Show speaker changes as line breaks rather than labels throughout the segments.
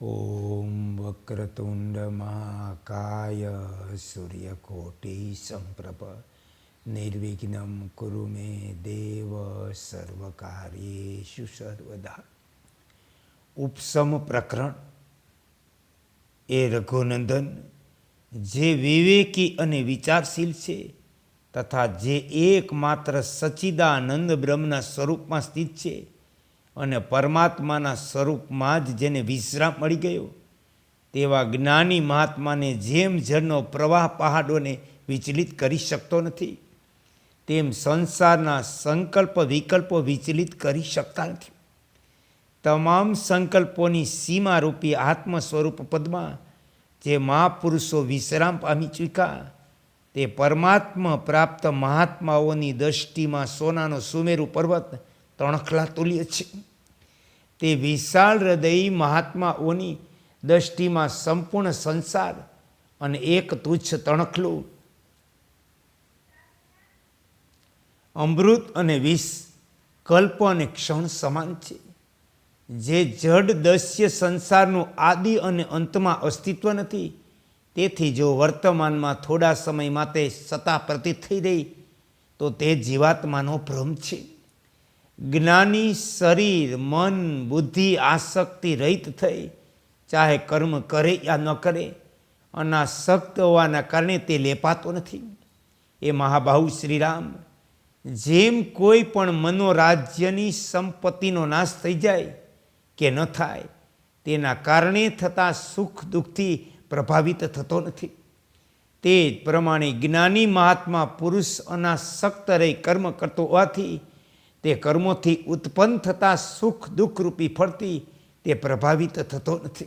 ઓમ વક્રતુંડ મહાકાય સૂર્યકોટી સંપ્રભ નિર્વિઘ્નમ કુરુ મે દેવ સર્વકાર્યેશુ સર્વદા ઉપસમ પ્રકરણ એ રઘુનંદન જે વિવેકી અને વિચારશીલ છે તથા જે એકમાત્ર સચ્ચિદાનંદ બ્રહ્મના સ્વરૂપમાં સ્થિત છે અને પરમાત્માના સ્વરૂપમાં જ જેને વિશ્રામ મળી ગયો, તેવા જ્ઞાની મહાત્માને જેમ જળનો પ્રવાહ પહાડોને વિચલિત કરી શકતો નથી, તેમ સંસારના સંકલ્પ વિકલ્પો વિચલિત કરી શકતા નથી. તમામ સંકલ્પોની સીમારૂપી આત્મ સ્વરૂપ પદમાં જે મહાપુરુષો વિશ્રામ પામી ચૂક્યા, તે પરમાત્મા પ્રાપ્ત મહાત્માઓની દૃષ્ટિમાં સોનાનો સુમેરુ પર્વત તણખલા તુલ્ય છે. તે વિશાળ હૃદયી મહાત્માઓની દૃષ્ટિમાં સંપૂર્ણ સંસાર અને એક તુચ્છ તણખલું અમૃત અને વિષ કલ્પ અને ક્ષણ સમાન છે. જે જડ દસ્ય સંસારનું આદિ અને અંતમાં અસ્તિત્વ નથી. તેથી જો વર્તમાનમાં થોડા સમય માટે સત્તા પ્રતીત થઈ રહી, તો તે જીવાત્માનો ભ્રમ છે. જ્ઞાની શરીર, મન, બુદ્ધિ, આસક્તિ રહિત થઈ. ચાહે કર્મ કરે યા ન કરે, અનાસક્ત હોવાના કારણે તે લેપાતો નથી. એ મહાબાહુ શ્રીરામ, જેમ કોઈ પણ મનોરાજ્યની સંપત્તિનો નાશ થઈ જાય કે ન થાય, તેના કારણે થતા સુખ દુઃખથી પ્રભાવિત થતો નથી. તે જ પ્રમાણે જ્ઞાની મહાત્મા પુરુષ અનાસક્ત રહી કર્મ કરતો હોવાથી તે કર્મોથી ઉત્પન્ન થતા સુખ, દુઃખ રૂપી ફળથી તે પ્રભાવિત થતો નથી.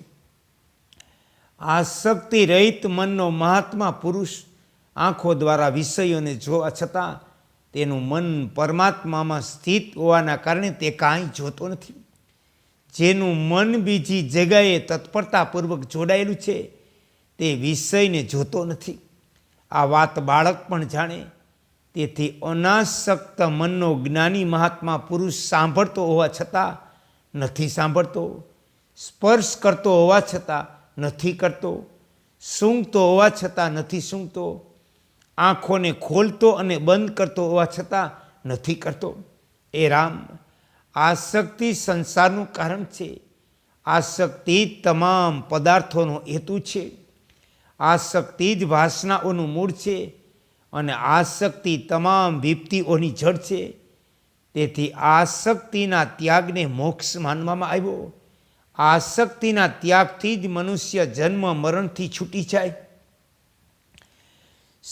આસક્તિ રહિત મનનો મહાત્મા પુરુષ આંખો દ્વારા વિષયોને જોવા છતાં તેનું મન પરમાત્મામાં સ્થિત હોવાના કારણે તે કાંઈ જોતો નથી. જેનું મન બીજી જગ્યાએ તત્પરતાપૂર્વક જોડાયેલું છે તે વિષયને જોતો નથી. આ વાત બાળક પણ જાણે તેથી અનાસક્ત મનનો જ્ઞાની મહાત્મા પુરુષ સાંભળતો હોવા છતાં નથી સાંભળતો, સ્પર્શ કરતો હોવા છતાં નથી કરતો, સૂંઘતો હોવા છતાં નથી સૂંઘતો, આંખોને ખોલતો અને બંધ કરતો હોવા છતાં નથી કરતો. એ રામ, આસક્તિ સંસારનું કારણ છે. આસક્તિ તમામ પદાર્થોનો હેતુ છે. આસક્તિ જ વાસનાઓનું મૂળ છે. અને આસક્તિ તમામ વિપત્તિઓની જડ છે. તેથી આસક્તિના ત્યાગને મોક્ષ માનવામાં આવ્યો. આસક્તિના ત્યાગથી જ મનુષ્ય જન્મ મરણથી છૂટી જાય.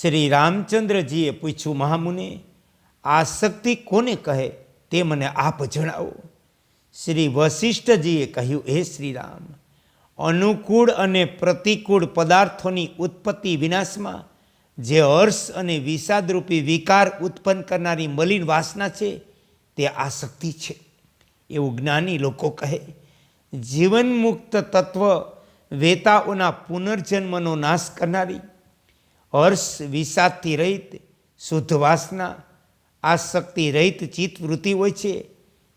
શ્રી રામચંદ્રજીએ પૂછ્યું, મહામુને, આસક્તિ કોને કહે? તે મને આપ જણાવો. શ્રી વશિષ્ઠજીએ કહ્યું, હે શ્રીરામ, અનુકૂળ અને પ્રતિકૂળ પદાર્થોની ઉત્પત્તિ વિનાશમાં જે હર્ષ અને વિષાદરૂપી વિકાર ઉત્પન્ન કરનારી મલિન વાસના છે, તે આસક્તિ છે. એવું જ્ઞાની લોકો કહે જીવન મુક્ત તત્વ વેતાઓના પુનર્જન્મનો નાશ કરનારી, હર્ષ વિષાદથી રહિત શુદ્ધ વાસના, આસક્તિ રહિત ચિત્તવૃત્તિ હોય છે.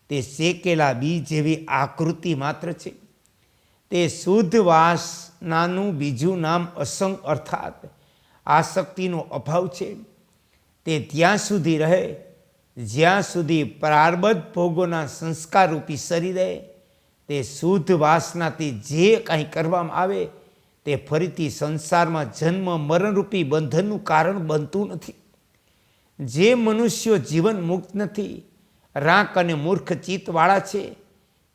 તે શેકેલા બી જેવી આકૃતિ માત્ર છે. તે શુદ્ધ વાસનાનું બીજું નામ અસંગ અર્થાત આસક્તિનો અભાવ છે. તે ત્યાં સુધી રહે, જ્યાં સુધી પ્રારબદ્ધ ભોગોના સંસ્કારરૂપી શરીરે તે શુદ્ધ વાસનાથી જે કાંઈ કરવામાં આવે, તે ફરીથી સંસારમાં જન્મ મરણરૂપી બંધનનું કારણ બનતું નથી. જે મનુષ્યો જીવન મુક્ત નથી, રાંક અને મૂર્ખ ચિત્તવાળા છે,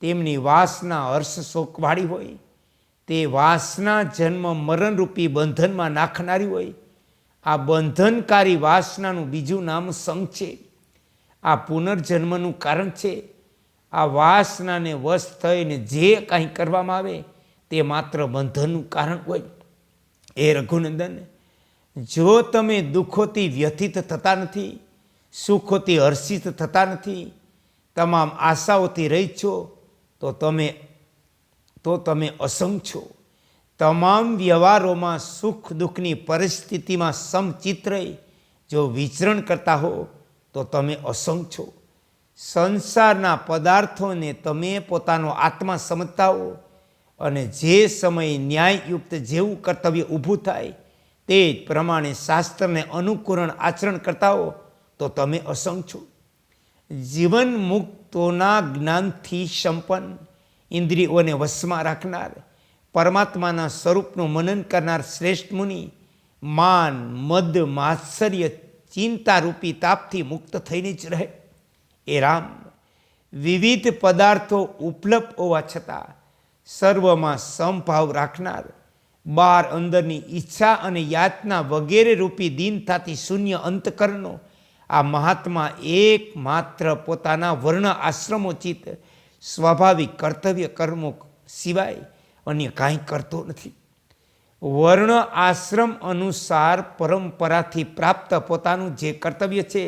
તેમની વાસના હર્ષ શોકવાળી હોય તે વાસના જન્મ મરણરૂપી બંધનમાં નાખનારી હોય. આ બંધનકારી વાસનાનું બીજું નામ સંઘ છે. આ પુનર્જન્મનું કારણ છે. આ વાસનાને વશ થઈને જે કાંઈ કરવામાં આવે તે માત્ર બંધનનું કારણ હોય. એ રઘુનંદન, જો તમે દુઃખોથી વ્યથિત થતા નથી, સુખોથી હર્ષિત થતા નથી, તમામ આશાઓથી રહી છો, તો તમે તો તમે અસમ છો. તમામ વ્યવહારોમાં સુખ દુઃખની પરિસ્થિતિમાં સમચિત જો વિચરણ કરતા હો, તો તમે અસંગ છો. સંસારના પદાર્થોને તમે પોતાનો આત્મા સમજતા હો અને જે સમયે ન્યાયયુક્ત જેવું કર્તવ્ય ઊભું થાય તે જ પ્રમાણે શાસ્ત્રને અનુકૂરણ આચરણ કરતા હો, તો તમે અસંગ છો. જીવન મુક્તોના જ્ઞાનથી સંપન્ન. ઇન્દ્રિયોને વશમાં રાખનાર, પરમાત્માના સ્વરૂપનું મનન કરનાર શ્રેષ્ઠ મુનિ, માન, મદ, માત્સર્ય, ચિંતારૂપી તાપથી મુક્ત થઈને જ રહે. એ રામ, વિવિધ પદાર્થો ઉપલબ્ધ હોવા છતાં સર્વમાં સમભાવ રાખનાર, બાર અંદરની ઈચ્છા અને યાતના વગેરે રૂપી દીનતાથી શૂન્ય અંતકરણો આ મહાત્મા એકમાત્ર પોતાના વર્ણ આશ્રમોચિત સ્વાભાવિક કર્તવ્ય કર્મો સિવાય અન્ય કાંઈ કરતો નથી. વર્ણ આશ્રમ અનુસાર પરંપરાથી પ્રાપ્ત પોતાનું જે કર્તવ્ય છે,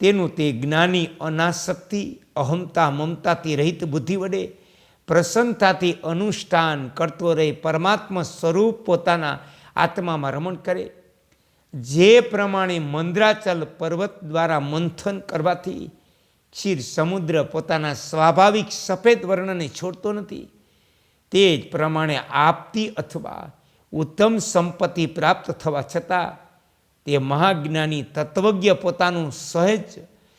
તેનું તે જ્ઞાની અનાસક્તિ અહમતા મમતાથી રહિત બુદ્ધિ વડે પ્રસન્નતાથી અનુષ્ઠાન કરતો રહે પરમાત્મા સ્વરૂપ પોતાના આત્મામાં રમણ કરે. જે પ્રમાણે મંદ્રાચલ પર્વત દ્વારા મંથન કરવાથી ક્ષીર સમુદ્ર પોતાના સ્વાભાવિક સફેદ વર્ણને છોડતો નથી. તે જ પ્રમાણે આપતી અથવા ઉત્તમ સંપત્તિ પ્રાપ્ત થવા છતાં તે મહાજ્ઞાની તત્વજ્ઞ પોતાનું સહેજ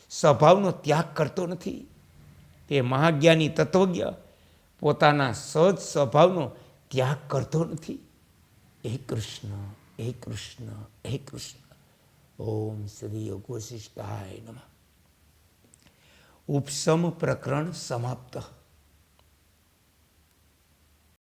સ્વભાવનો ત્યાગ કરતો નથી. તે મહાજ્ઞાની તત્વજ્ઞ પોતાના સહજ સ્વભાવનો ત્યાગ કરતો નથી. હે કૃષ્ણ હે કૃષ્ણ હે કૃષ્ણ. ઓમ શ્રી યોગોશિષ્ટાય નમઃ. ઉપસમ પ્રકરણ સમાપ્ત.